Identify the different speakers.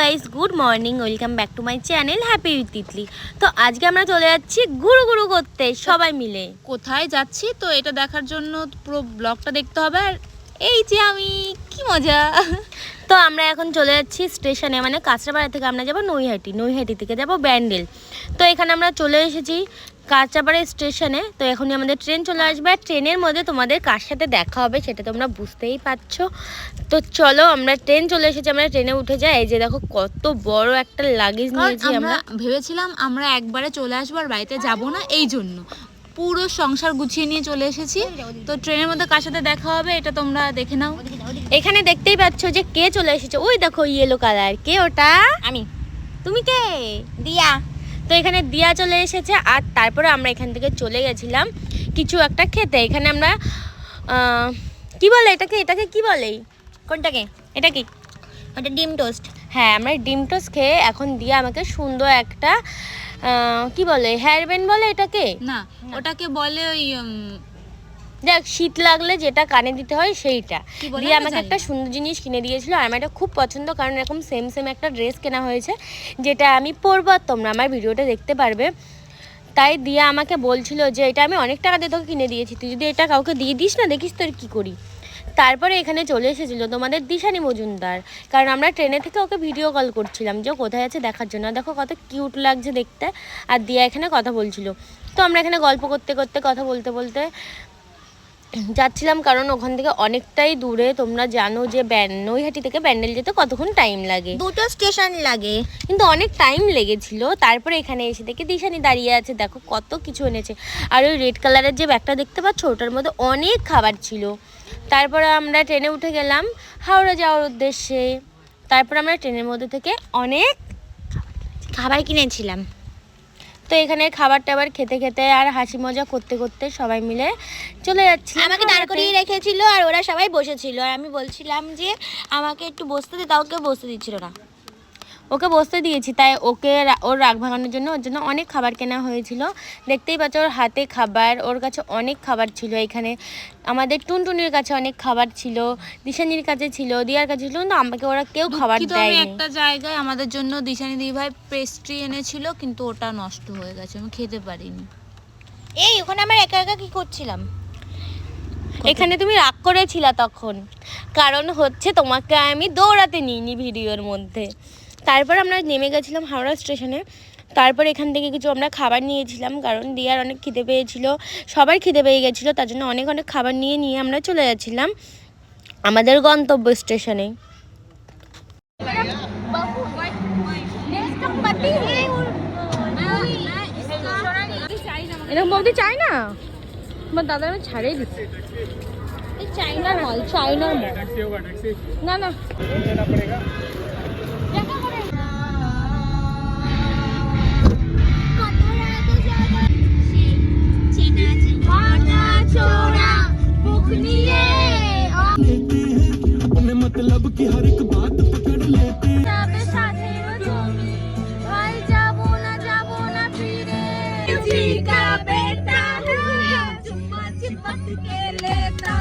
Speaker 1: Guys good morning welcome back to my channel happy with Titli তো আজকে আমরা চলে যাচ্ছি গুরু গুরু করতে, সবাই মিলে।
Speaker 2: কোথায় যাচ্ছি? তো এটা দেখার জন্য পুরো ব্লগটা দেখতে হবে। আর এই যে আমি। কি মজা?
Speaker 1: তো আমরা এখন চলে যাচ্ছি স্টেশনে মানে কাঁচরাপাড়া থেকে আমরা যাব নৈহাটি নৈহাটি থেকে যাব ব্যান্ডেল। তো এখানে আমরা চলে এসেছি কাঁচরাপাড়া স্টেশনে। তো এখনই আমাদের ট্রেন চলে আসবে আর ট্রেনের মধ্যে তোমাদের কার সাথে দেখা হবে সেটা তোমরা বুঝতেই পারছ। তো চলো আমরা ট্রেন চলে এসেছি আমরা ট্রেনে উঠে যাই। এই যে দেখো কত বড় একটা লাগেজ নিয়েছি
Speaker 2: আমরা। ভেবেছিলাম আমরা একবারে চলে আসব আর বাড়িতে যাব না এই জন্য। পুরো সংসার গুছিয়ে নিয়ে চলে এসেছি। তো ট্রেনের মধ্যে কার সাথে দেখা হবে এটা তোমরা দেখে নাও।
Speaker 1: এখানে দেখতেই পাচ্ছ যে কে চলে এসেছে। ওই দেখো ইয়েলো কালার কে ওটা?
Speaker 2: আমি।
Speaker 1: তুমি কে? দিয়া। তো এখানে দিয়া চলে এসেছে আর তারপরে আমরা এখান থেকে চলে গেছিলাম কিছু একটা খেতে। এখানে আমরা কি বলে এটাকে? এটাকে কি বলে? কোনটাকে? এটা কি?
Speaker 2: ওটা ডিম টোস্ট।
Speaker 1: হ্যাঁ আমরা ডিম টোস্ট খেয়ে এখন দিয়া আমাকে সুন্দর একটা কি বলে হেয়ার ব্যান্ড বলে এটাকে?
Speaker 2: না ওটাকে বলে ওই
Speaker 1: দেখ শীত লাগলে যেটা কানে দিতে হয় সেইটা। দিয়ে আমাকে একটা সুন্দর জিনিস কিনে দিয়েছিল আর আমার এটা খুব পছন্দ কারণ এরকম সেম সেম একটা ড্রেস কেনা হয়েছে যেটা আমি পরবো আর তোমরা আমার ভিডিওটা দেখতে পারবে। তাই দিয়ে আমাকে বলছিল যে এটা আমি অনেক টাকা দিয়ে তোকে কিনে দিয়েছি তুই যদি এটা কাউকে দিয়ে দিস না দেখিস তোর কী করি। তারপরে এখানে চলে এসেছিল তোমাদের দিশানি মজুমদার। কারণ আমরা ট্রেনে থেকে ওকে ভিডিও কল করছিলাম যে ও কোথায় আছে দেখার জন্য। দেখো কত কিউট লাগছে দেখতে। আর দিয়া এখানে কথা বলছিল। তো আমরা এখানে গল্প করতে করতে কথা বলতে বলতে যাচ্ছিলাম। কারণ ওখান থেকে অনেকটাই দূরে তোমরা জানো যে ব্যান নৈহাটি থেকে ব্যান্ডেল যেতে কতক্ষণ টাইম লাগে।
Speaker 2: দুটো স্টেশন লাগে।
Speaker 1: কিন্তু অনেক টাইম লেগেছিল। তারপরে এখানে এসে দেখে দিশানি দাঁড়িয়ে আছে। দেখো কত কিছু এনেছে। আর ওই রেড কালারের যে ব্যাগটা দেখতে পাচ্ছ ওটার মধ্যে অনেক খাবার ছিল। তারপরে আমরা ট্রেনে উঠে গেলাম হাওড়া যাওয়ার উদ্দেশ্যে। তারপর আমরা ট্রেনের মধ্যে থেকে অনেক
Speaker 2: খাবার কিনেছিলাম।
Speaker 1: তো এখানে খাবার টাবার খেতে খেতে আর হাসি মজা করতে করতে সবাই মিলে চলে যাচ্ছি।
Speaker 3: আমাকে দাঁড় করিয়ে রেখেছিল আর ওরা সবাই বসেছিল। আর আমি বলছিলাম যে, আমাকে একটু বসতে দে, তাও কেউ বসতে দিচ্ছিল না।
Speaker 1: ওকে বসতে দিয়েছি তাই ওকে রা- ওর রাগ ভাঙানোর জন্য ওর জন্য অনেক খাবার কেনা হয়েছিল। দেখতেই পাচ্ছ ওর হাতে খাবার ওর কাছে অনেক খাবার ছিল এখানে। আমাদের টুনটুনির কাছে অনেক খাবার ছিল দিশানির কাছে ছিল দিয়ার কাছে ছিল কিন্তু আমাকে ওরা কেউ খাবার দেয়নি।
Speaker 2: একটা জায়গায় আমাদের জন্য দিশানি দি ভাই পেস্ট্রি এনেছিল কিন্তু ওটা নষ্ট হয়ে গেছে আমি খেতে পারিনি।
Speaker 3: এই ওখানে আমরা একা একা কি করছিলাম?
Speaker 1: এখানে তুমি রাগ করেছিলা তখন। কারণ হচ্ছে তোমাকে আমি দৌড়াতে নিইনি ভিডিওর মধ্যে। তারপর আমরা নেমে গেছিলাম হাওড়া স্টেশনে। তারপর এখান থেকে কিছু আমরা খাবার নিয়েছিলাম কারণ দিয়ার অনেক খিদে পেয়েছিল সবাই খিদে পেয়ে গেছিল তার জন্য অনেক অনেক খাবার নিয়ে নিয়ে আমরা চলে যাচ্ছিলাম আমাদের গন্তব্য স্টেশনে। এরকম বলতে চাই না? তোমার দাদা আমি ছাড়েই দিচ্ছি। চাইনার মল চাইনার মল। না না। बन के लेता